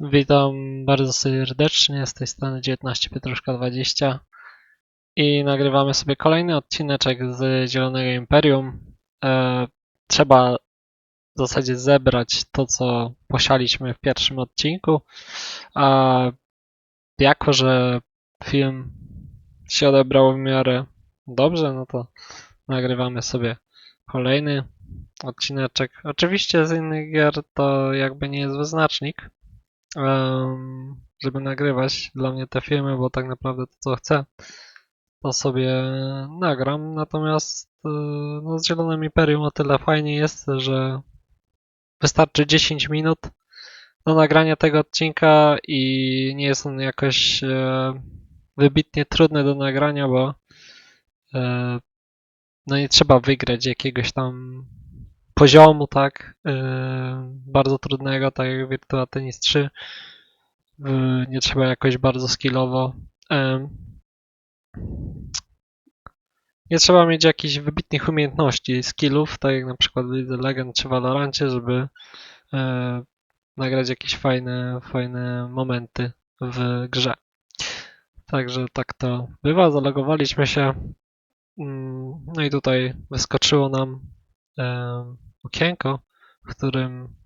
Witam bardzo serdecznie z tej strony 19 Pietruszka 20 i nagrywamy sobie kolejny odcineczek z Zielonego Imperium. E, trzeba w zasadzie zebrać to, co posialiśmy w pierwszym odcinku, a jako, że film się odebrał w miarę dobrze, no to nagrywamy sobie kolejny odcineczek. Oczywiście z innych gier to jakby nie jest wyznacznik, żeby nagrywać dla mnie te filmy, bo tak naprawdę to co chcę, to sobie nagram. Natomiast e, no, z Zielonym Imperium o tyle fajnie jest, że wystarczy 10 minut do nagrania tego odcinka i nie jest on jakoś e, wybitnie trudny do nagrania, bo e, no nie trzeba wygrać jakiegoś tam poziomu, tak, yy, bardzo trudnego, tak jak Virtua Tennis 3. Yy, nie trzeba jakoś bardzo skillowo. em, nie trzeba mieć jakichś wybitnych umiejętności, skillów, tak jak na przykład w League of Legends czy Valorancie, żeby nagrać jakieś fajne, fajne momenty w grze. Także tak to bywa. Zalogowaliśmy się. Mm, No i tutaj wyskoczyło nam okienko, w którym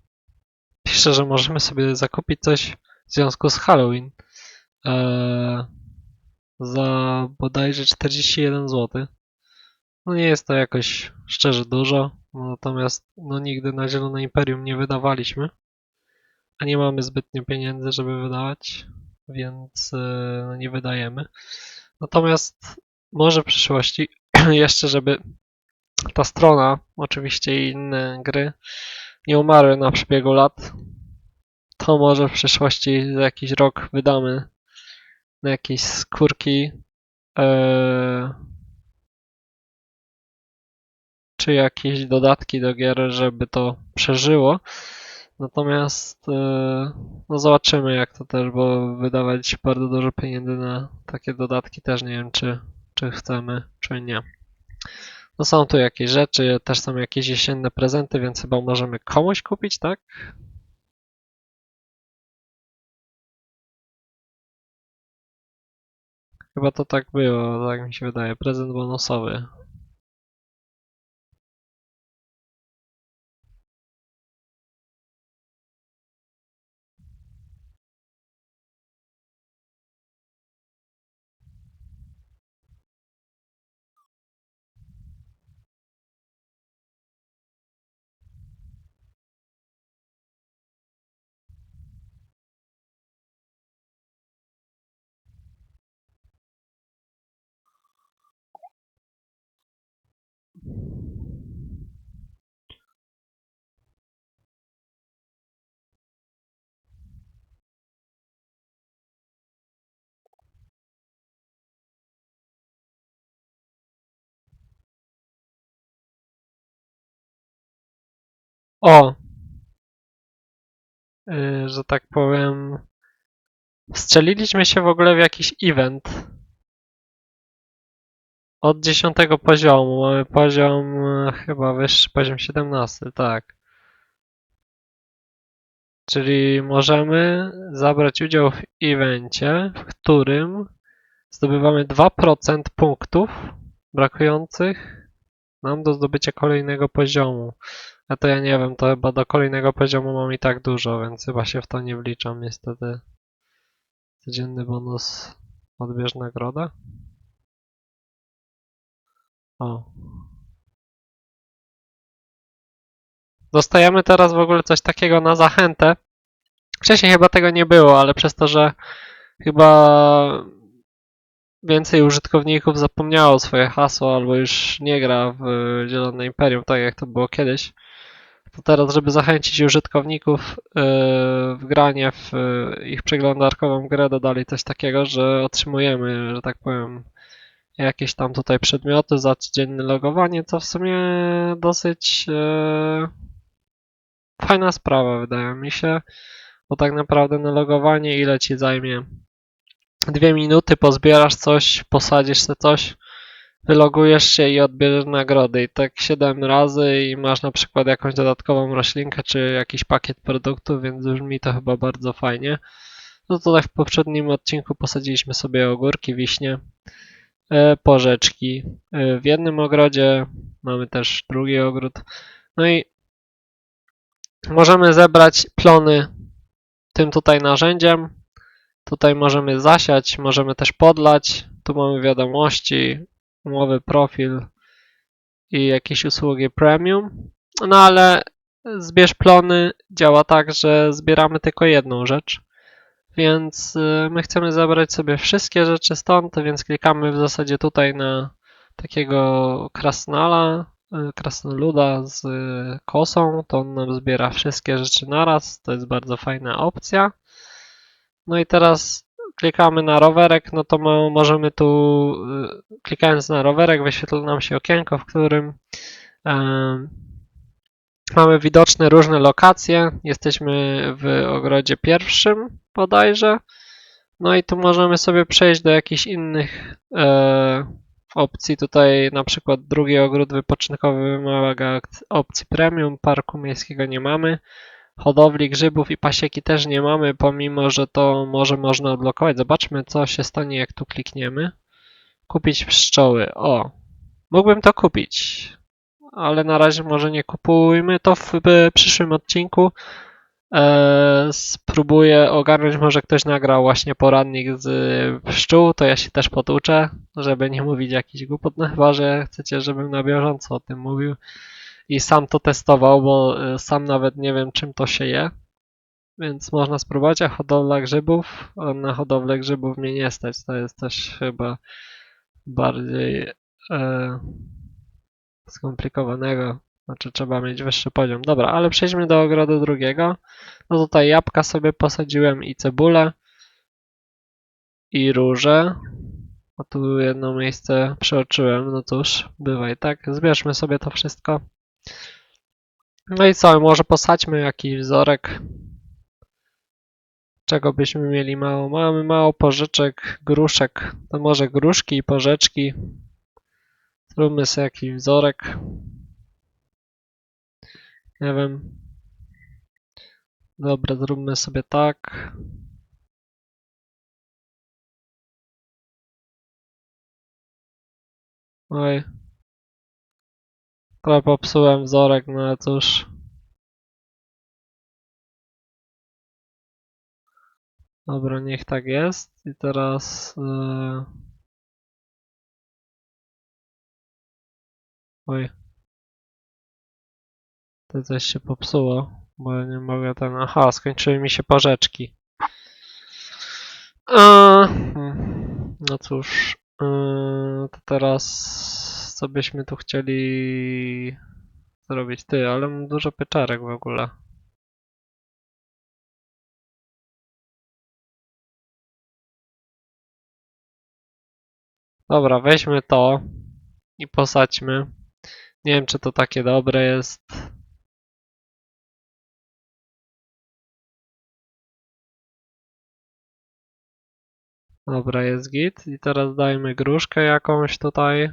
pisze, że możemy sobie zakupić coś w związku z Halloween e, za bodajże 41 zł. No nie jest to jakoś szczerze dużo, no natomiast no nigdy na Zielone Imperium nie wydawaliśmy, a nie mamy zbytnio pieniędzy, żeby wydawać, więc e, no nie wydajemy. Natomiast może w przyszłości jeszcze, żeby ta strona, oczywiście i inne gry, nie umarły na przebiegu lat, to może w przyszłości za jakiś rok wydamy na jakieś skórki e, czy jakieś dodatki do gier, żeby to przeżyło. Natomiast e, no zobaczymy jak to też, bo wydawać bardzo dużo pieniędzy na takie dodatki też nie wiem czy, czy chcemy, czy nie. No są tu jakieś rzeczy, też są jakieś jesienne prezenty, więc chyba możemy komuś kupić, tak? Chyba to tak było, tak mi się wydaje. Prezent bonusowy. O! Yy, że tak powiem. Strzeliliśmy się w ogóle w jakiś event. Od 10 poziomu. Mamy poziom e, chyba wyższy, poziom 17, tak. Czyli możemy zabrać udział w evencie, w którym zdobywamy 2% punktów brakujących nam do zdobycia kolejnego poziomu. A to ja nie wiem, to chyba do kolejnego poziomu mam i tak dużo, więc chyba się w to nie wliczam niestety. Codzienny bonus odbierz nagrodę. O. Dostajemy teraz w ogóle coś takiego na zachętę. Wcześniej chyba tego nie było, ale przez to, że chyba więcej użytkowników zapomniało swoje hasło albo już nie gra w Zielone Imperium, tak jak to było kiedyś, to teraz, żeby zachęcić użytkowników yy, w granie w yy, ich przeglądarkową grę, dodali coś takiego, że otrzymujemy, że tak powiem, jakieś tam tutaj przedmioty za codzienne logowanie, co w sumie dosyć yy, fajna sprawa, wydaje mi się, bo tak naprawdę na logowanie ile ci zajmie? Dwie minuty, pozbierasz coś, posadzisz sobie coś wylogujesz się i odbierzesz nagrody. I tak 7 razy i masz na przykład jakąś dodatkową roślinkę czy jakiś pakiet produktów, więc brzmi to chyba bardzo fajnie. No to tak w poprzednim odcinku posadziliśmy sobie ogórki, wiśnie, e, porzeczki. E, w jednym ogrodzie mamy też drugi ogród. No i możemy zebrać plony tym tutaj narzędziem. Tutaj możemy zasiać, możemy też podlać. Tu mamy wiadomości, umowy, profil i jakieś usługi premium. No ale zbierz plony działa tak, że zbieramy tylko jedną rzecz. Więc y, my chcemy zabrać sobie wszystkie rzeczy stąd, więc klikamy w zasadzie tutaj na takiego krasnala, y, krasnoluda z y, kosą, to on nam zbiera wszystkie rzeczy naraz, to jest bardzo fajna opcja. No i teraz klikamy na rowerek, no to mo- możemy tu, y, klikając na rowerek, wyświetla nam się okienko, w którym mamy widoczne różne lokacje. Jesteśmy w ogrodzie pierwszym bodajże. No i tu możemy sobie przejść do jakichś innych e, opcji. Tutaj na przykład drugi ogród wypoczynkowy wymaga opcji premium, parku miejskiego nie mamy. Hodowli grzybów i pasieki też nie mamy, pomimo że to może można odblokować. Zobaczmy, co się stanie, jak tu klikniemy. Kupić pszczoły. O, mógłbym to kupić, ale na razie może nie kupujmy. To w przyszłym odcinku e, spróbuję ogarnąć, może ktoś nagrał właśnie poradnik z pszczół, to ja się też poduczę, żeby nie mówić jakiś głupot, no chyba, że chcecie, żebym na bieżąco o tym mówił i sam to testował, bo e, sam nawet nie wiem czym to się je. Więc można spróbować, a hodowla grzybów, na hodowlę grzybów mnie nie stać, to jest też chyba bardziej e, skomplikowanego. Znaczy trzeba mieć wyższy poziom. Dobra, ale przejdźmy do ogrodu drugiego. No tutaj jabłka sobie posadziłem i cebulę. I róże. A tu jedno miejsce przeoczyłem, no cóż, bywa i tak. Zbierzmy sobie to wszystko. No i co, może posadźmy jakiś wzorek. Czego byśmy mieli mało? Mamy mało porzeczek, gruszek. To może gruszki i porzeczki. Zróbmy sobie jakiś wzorek. Nie wiem. Dobra, zróbmy sobie tak. Oj. Trochę popsułem wzorek, no ale cóż. Dobra, niech tak jest. I teraz... Yy... Oj. To coś się popsuło, bo ja nie mogę ten... Aha, skończyły mi się porzeczki. A, hmm, no cóż, yy, to teraz co byśmy tu chcieli zrobić? Ty, ale mam dużo pieczarek w ogóle. Dobra, weźmy to i posadźmy. Nie wiem, czy to takie dobre jest. Dobra, jest git. I teraz dajmy gruszkę jakąś tutaj.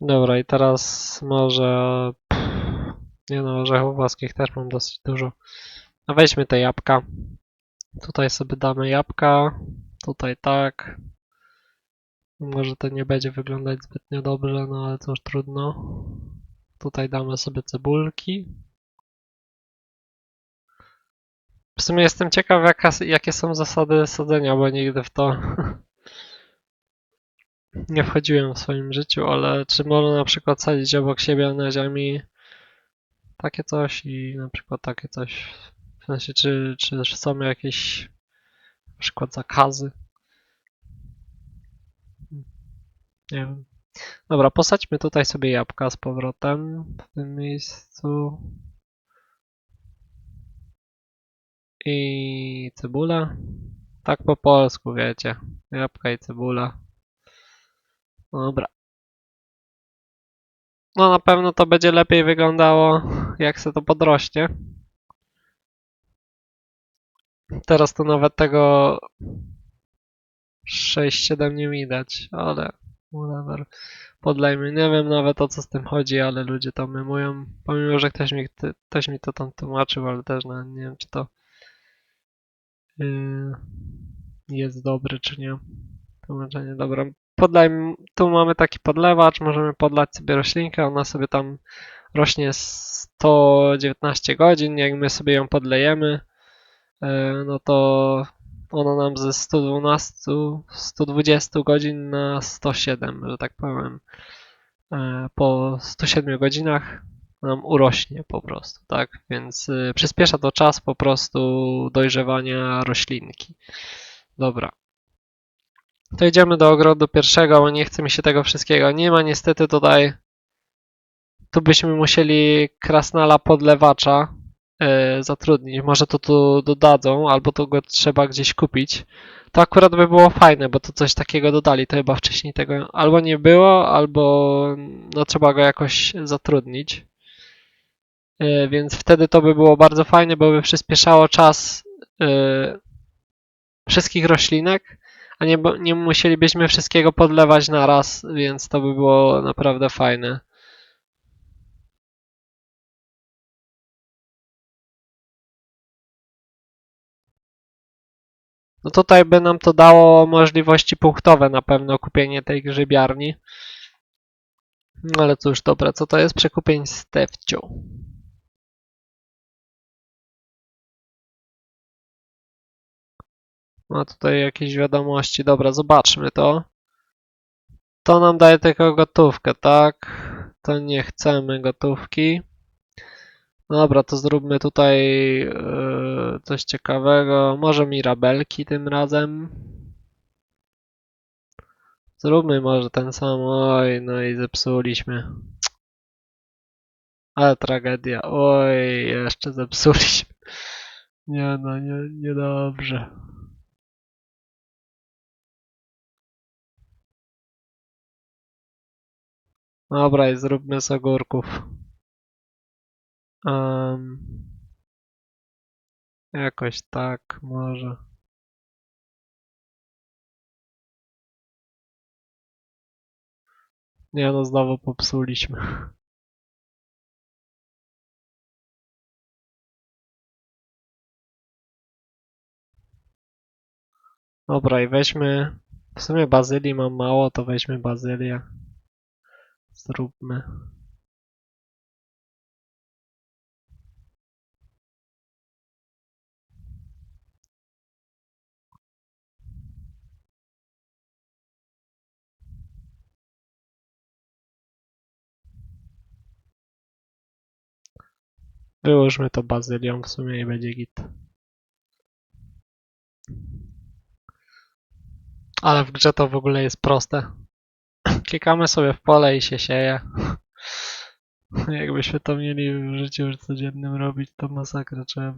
Dobra, i teraz może... Nie no, orzechów włoskich też mam dosyć dużo. No weźmy te jabłka. Tutaj sobie damy jabłka. Tutaj tak. Może to nie będzie wyglądać zbytnio dobrze, no ale cóż, trudno. Tutaj damy sobie cebulki. W sumie jestem ciekaw, jaka, jakie są zasady sadzenia, bo nigdy w to nie wchodziłem w swoim życiu, ale czy można na przykład sadzić obok siebie na ziemi takie coś i na przykład takie coś? W sensie, czy, czy są jakieś na przykład zakazy? Nie wiem. Dobra, posadźmy tutaj sobie jabłka z powrotem w tym miejscu. I cebula. Tak po polsku, wiecie. Jabłka i cebula. Dobra. No na pewno to będzie lepiej wyglądało, jak se to podrośnie. Teraz to nawet tego 6-7 nie widać, ale whatever. Podlejmy. Nie wiem nawet o co z tym chodzi, ale ludzie to memują. Pomimo, że ktoś mi, ktoś mi to tam tłumaczył, ale też no, nie wiem czy to yy, jest dobre czy nie. Tłumaczenie, dobra. Podlejmy. Tu mamy taki podlewacz, możemy podlać sobie roślinkę, ona sobie tam rośnie 119 godzin. Jak my sobie ją podlejemy, yy, no to ona nam ze 112, 120 godzin na 107, że tak powiem, e, po 107 godzinach nam urośnie po prostu, tak? Więc y, przyspiesza to czas po prostu dojrzewania roślinki. Dobra. To idziemy do ogrodu pierwszego, bo nie chce mi się tego wszystkiego. Nie ma niestety tutaj. Tu byśmy musieli krasnala podlewacza e, zatrudnić. Może to tu dodadzą, albo to go trzeba gdzieś kupić. To akurat by było fajne, bo to coś takiego dodali. To chyba wcześniej tego albo nie było, albo no trzeba go jakoś zatrudnić. E, Więc wtedy to by było bardzo fajne, bo by przyspieszało czas e, wszystkich roślinek, a nie, nie musielibyśmy wszystkiego podlewać na raz, więc to by było naprawdę fajne. No tutaj by nam to dało możliwości punktowe na pewno kupienie tej grzybiarni. No ale cóż, dobra, co to jest przekupień z tefcią? Ma tutaj jakieś wiadomości. Dobra, zobaczmy to. To nam daje tylko gotówkę, tak? To nie chcemy gotówki. Dobra, to zróbmy tutaj yy, coś ciekawego. Może mirabelki tym razem. Zróbmy może ten sam. Oj, no i zepsuliśmy. Ale tragedia. Oj, jeszcze zepsuliśmy. Nie no, nie, niedobrze. Dobra, i zróbmy z ogórków. Em, jakoś tak, może. Nie no, znowu popsuliśmy. Dobra, i weźmy. W sumie bazylii mam mało, to weźmy bazylię. Zróbmy. Wyłóżmy to bazylią w sumie i będzie git. Ale w grze to w ogóle jest proste. Klikamy sobie w pole i się sieje. Jakbyśmy to mieli w życiu już codziennym robić, to masakra. Trzeba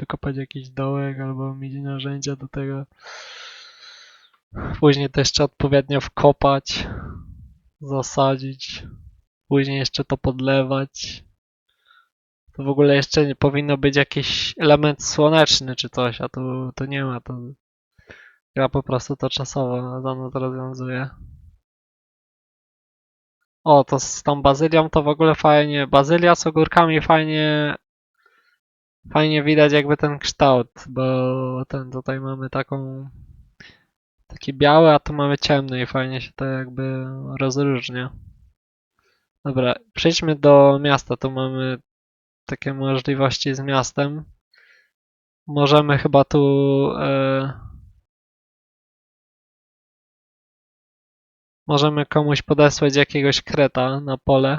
wykopać jakiś dołek albo mieć narzędzia do tego. Później to jeszcze odpowiednio wkopać, zasadzić, później jeszcze to podlewać. To w ogóle jeszcze nie powinno być jakiś element słoneczny czy coś, a tu, tu nie ma. To ja po prostu to czasowo za nas rozwiązuje. O, to z tą bazylią to w ogóle fajnie. Bazylia z ogórkami fajnie. Fajnie widać jakby ten kształt, bo ten tutaj mamy taką. Taki biały, a tu mamy ciemny i fajnie się to jakby rozróżnia. Dobra, przejdźmy do miasta. Tu mamy takie możliwości z miastem. Możemy chyba tu. E, możemy komuś podesłać jakiegoś kreta na pole.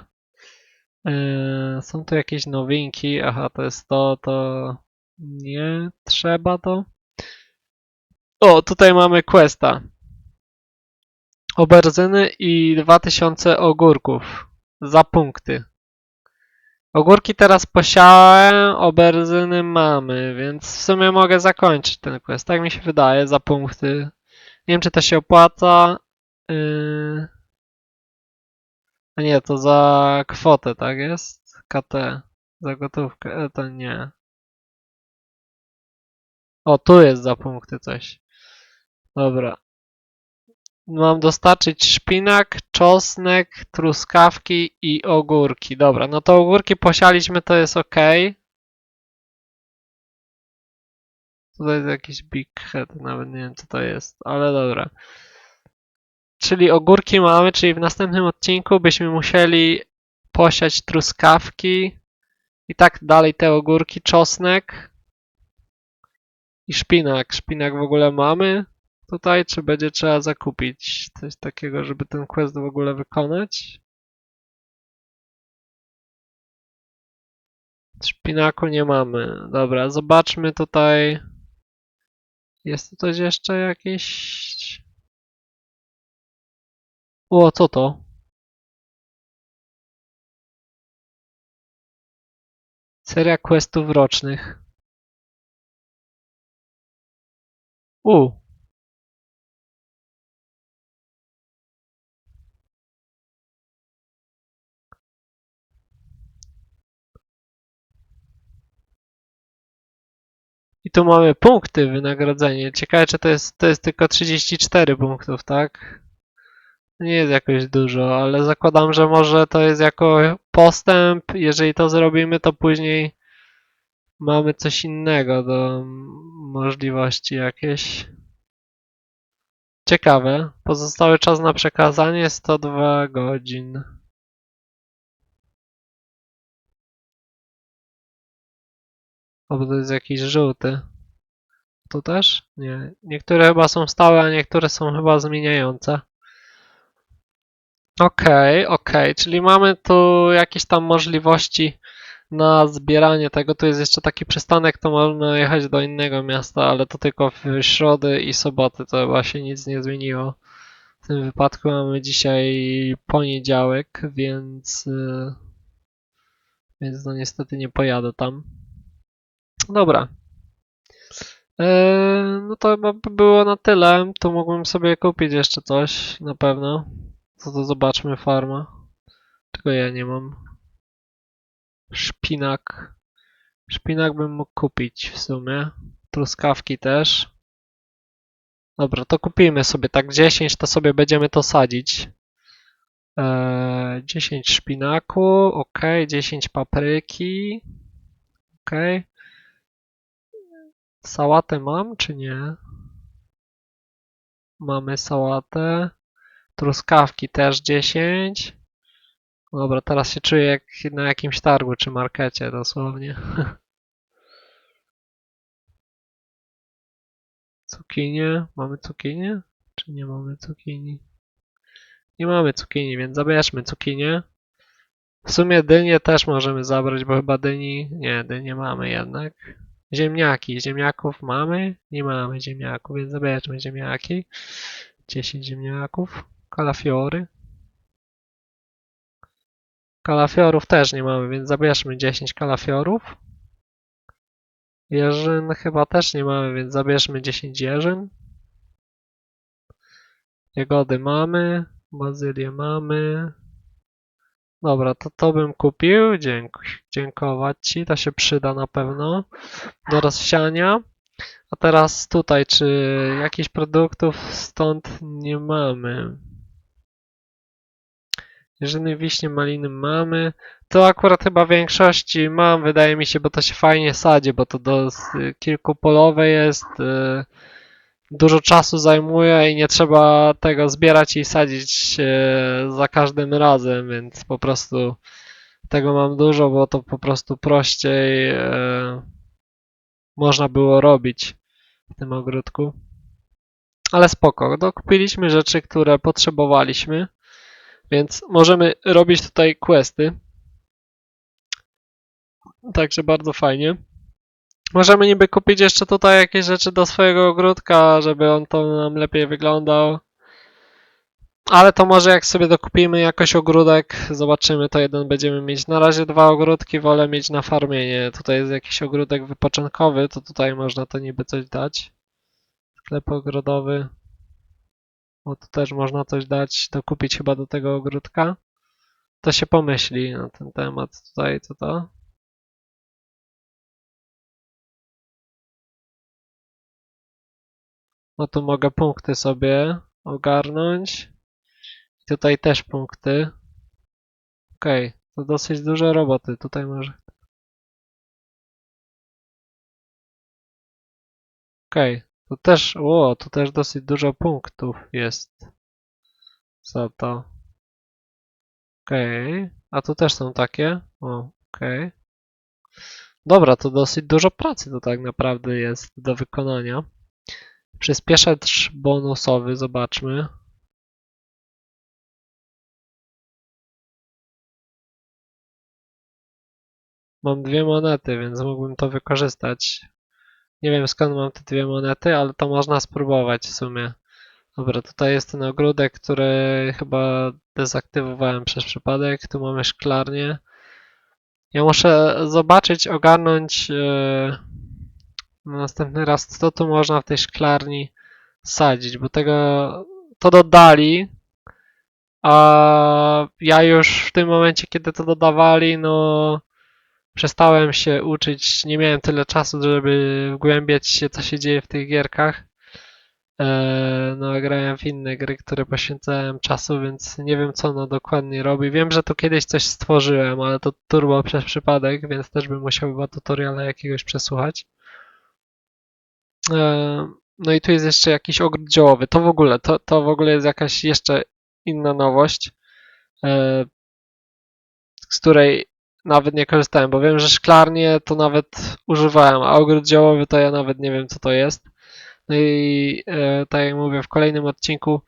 E, są tu jakieś nowinki. Aha, to jest to, to nie trzeba to. O, tutaj mamy questa. Oberzyny i 2000 ogórków za punkty. Ogórki teraz posiałem, oberzyny mamy, więc w sumie mogę zakończyć ten quest. Tak mi się wydaje, za punkty. Nie wiem, czy to się opłaca. Yy... A nie, to za kwotę, tak jest? KT. Za gotówkę. E, to nie. O, tu jest za punkty coś. Dobra. Mam dostarczyć szpinak, czosnek, truskawki i ogórki. Dobra, no to ogórki posialiśmy, to jest ok. Tutaj jest jakiś big head, nawet nie wiem co to jest, ale dobra. Czyli ogórki mamy, czyli w następnym odcinku byśmy musieli posiać truskawki i tak dalej te ogórki, czosnek i szpinak. Szpinak w ogóle mamy tutaj, czy będzie trzeba zakupić coś takiego, żeby ten quest w ogóle wykonać? Szpinaku nie mamy. Dobra, zobaczmy tutaj. Jest tu coś jeszcze jakieś? O, co to? Seria questów rocznych. U. I tu mamy punkty wynagrodzenie. Ciekawe, czy to jest, to jest tylko 34 punktów, tak? Nie jest jakoś dużo, ale zakładam, że może to jest jako postęp. Jeżeli to zrobimy, to później mamy coś innego do możliwości jakieś. Ciekawe. Pozostały czas na przekazanie 102 godzin. O, bo to jest jakiś żółty. Tu też? Nie. Niektóre chyba są stałe, a niektóre są chyba zmieniające. Okej, okej, czyli mamy tu jakieś tam możliwości na zbieranie tego. Tu jest jeszcze taki przystanek, to można jechać do innego miasta, ale to tylko w środy i soboty, to chyba się nic nie zmieniło. W tym wypadku mamy dzisiaj poniedziałek, więc, y, więc no niestety nie pojadę tam. Dobra. Eee, no to chyba by było na tyle. Tu mógłbym sobie kupić jeszcze coś, na pewno. Co to zobaczmy, farma. Czego ja nie mam. Szpinak. Szpinak bym mógł kupić w sumie. Truskawki też. Dobra, to kupimy sobie tak 10, to sobie będziemy to sadzić. Eee, 10 szpinaku, ok, 10 papryki, ok. Sałatę mam, czy nie? Mamy sałatę. Truskawki też 10. Dobra, teraz się czuję jak na jakimś targu czy markecie dosłownie. Cukinie. Mamy cukinię? Czy nie mamy cukinii? Nie mamy cukinii, więc zabierzmy cukinię. W sumie dynię też możemy zabrać, bo chyba dyni... Nie, dynie mamy jednak. Ziemniaki. Ziemniaków mamy? Nie mamy ziemniaków, więc zabierzmy ziemniaki. 10 ziemniaków. Kalafiory. Kalafiorów też nie mamy, więc zabierzmy 10 kalafiorów. Jeżyn chyba też nie mamy, więc zabierzmy 10 jeżyn. Jagody mamy, bazylię mamy. Dobra, to to bym kupił. Dziękować Ci, to się przyda na pewno do rozsiania. A teraz tutaj, czy jakichś produktów stąd nie mamy? Jeżeli wiśnie, maliny mamy, to akurat chyba większości mam, wydaje mi się, bo to się fajnie sadzi, bo to do kilkupolowe jest, y, dużo czasu zajmuje i nie trzeba tego zbierać i sadzić za każdym razem, więc po prostu tego mam dużo, bo to po prostu prościej y, można było robić w tym ogródku. Ale spoko, dokupiliśmy rzeczy, które potrzebowaliśmy. Więc możemy robić tutaj questy. Także bardzo fajnie. Możemy niby kupić jeszcze tutaj jakieś rzeczy do swojego ogródka, żeby on to nam lepiej wyglądał. Ale to może jak sobie dokupimy jakoś ogródek, zobaczymy, to jeden będziemy mieć. Na razie dwa ogródki wolę mieć na farmienie. Tutaj jest jakiś ogródek wypoczynkowy, to tutaj można to niby coś dać. Sklep ogrodowy. Bo tu też można coś dać, dokupić chyba do tego ogródka. to się pomyśli na ten temat tutaj, co to? No tu mogę punkty sobie ogarnąć. I tutaj też punkty. Okej, to dosyć dużo roboty. Tutaj może. Okej, tu też, ło, tu też dosyć dużo punktów jest. Za to. Okej, a tu też są takie. O, okej. Dobra, to dosyć dużo pracy to tak naprawdę jest do wykonania. Przyspieszacz bonusowy, zobaczmy. Mam dwie monety, więc mógłbym to wykorzystać. Nie wiem skąd mam te dwie monety, ale to można spróbować w sumie. Dobra, tutaj jest ten ogródek, który chyba dezaktywowałem przez przypadek. Tu mamy szklarnię. Ja muszę zobaczyć, ogarnąć na następny raz, co tu można w tej szklarni sadzić, bo tego to dodali, a ja już w tym momencie, kiedy to dodawali, no przestałem się uczyć, nie miałem tyle czasu, żeby wgłębiać się, co się dzieje w tych gierkach. Eee, no, grałem w inne gry, które poświęcałem czasu, więc nie wiem, co ono dokładnie robi. Wiem, że tu kiedyś coś stworzyłem, ale to turbo przez przypadek, więc też bym musiał chyba tutoriala jakiegoś przesłuchać. Eee, no i tu jest jeszcze jakiś ogród działowy. To w ogóle, to, to w ogóle jest jakaś jeszcze inna nowość, eee, z której nawet nie korzystałem, bo wiem, że szklarnie to nawet używałem, a ogród działowy to ja nawet nie wiem, co to jest. No i e, tak jak mówię, w kolejnym odcinku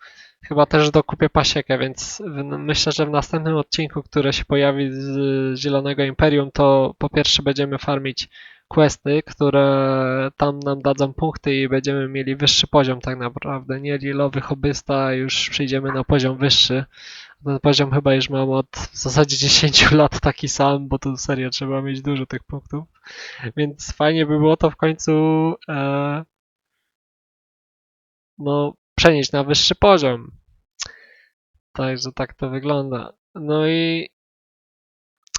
chyba też dokupię pasiekę, więc myślę, że w następnym odcinku, który się pojawi z Zielonego Imperium, to po pierwsze będziemy farmić questy, które tam nam dadzą punkty i będziemy mieli wyższy poziom tak naprawdę. Nie lilowy hobbysta, już przyjdziemy na poziom wyższy. Ten poziom chyba już mam od w zasadzie 10 lat taki sam, bo tu serio trzeba mieć dużo tych punktów. Więc fajnie by było to w końcu e, no, przenieść na wyższy poziom. Także tak to wygląda. No i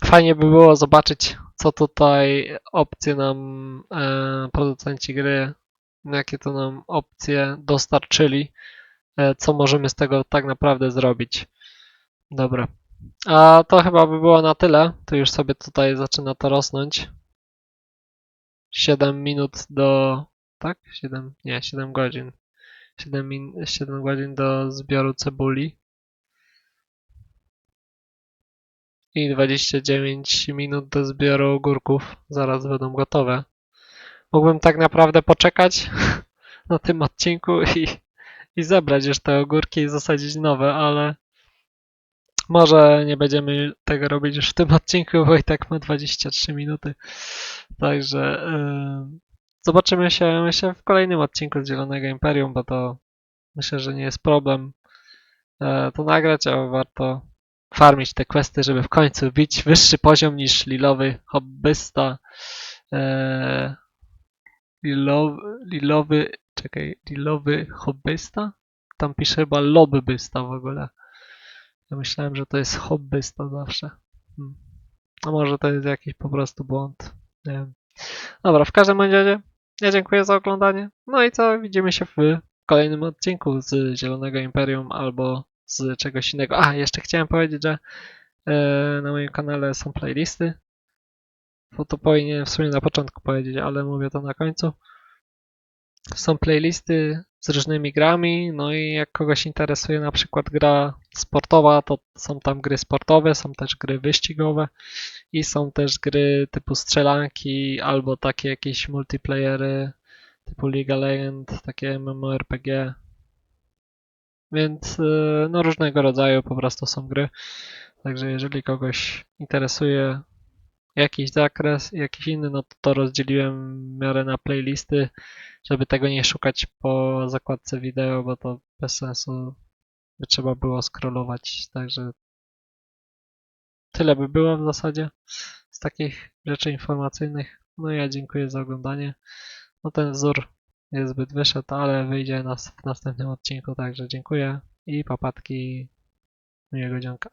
fajnie by było zobaczyć, co tutaj opcje nam e, producenci gry, jakie to nam opcje dostarczyli, e, co możemy z tego tak naprawdę zrobić. Dobra. A to chyba by było na tyle. To już sobie tutaj zaczyna to rosnąć. 7 minut do. Tak? 7? Nie, 7 godzin. 7, min... 7 godzin do zbioru cebuli. I 29 minut do zbioru ogórków. Zaraz będą gotowe. Mógłbym tak naprawdę poczekać na tym odcinku i, i zebrać już te ogórki i zasadzić nowe, ale może nie będziemy tego robić już w tym odcinku, bo i tak ma 23 minuty. Także yy, zobaczymy się myślę w kolejnym odcinku z Zielonego Imperium, bo to myślę, że nie jest problem yy, to nagrać, a warto farmić te questy, żeby w końcu bić wyższy poziom niż lilowy hobbysta. Yy, lilowy, lilowy, czekaj, lilowy hobbysta? Tam pisze chyba lobbysta w ogóle. Ja myślałem, że to jest hobbysta zawsze. Hmm. A może to jest jakiś po prostu błąd. Nie wiem. Dobra, w każdym razie ja dziękuję za oglądanie. No i co? Widzimy się w kolejnym odcinku z Zielonego Imperium albo z czegoś innego. A, jeszcze chciałem powiedzieć, że e, na moim kanale są playlisty. Bo to powinien w sumie na początku powiedzieć, ale mówię to na końcu. Są playlisty z różnymi grami, no i jak kogoś interesuje na przykład gra sportowa, to są tam gry sportowe, są też gry wyścigowe i są też gry typu strzelanki albo takie jakieś multiplayery typu League of Legends, takie MMORPG. Więc y, no różnego rodzaju po prostu są gry. Także jeżeli kogoś interesuje jakiś zakres, jakiś inny, no to, to rozdzieliłem w miarę na playlisty, żeby tego nie szukać po zakładce wideo, bo to bez sensu by trzeba było scrollować, także tyle by było w zasadzie z takich rzeczy informacyjnych. No ja dziękuję za oglądanie. No ten wzór jest zbyt wyszedł, ale wyjdzie nas w następnym odcinku, także dziękuję i papatki miłego dzionka.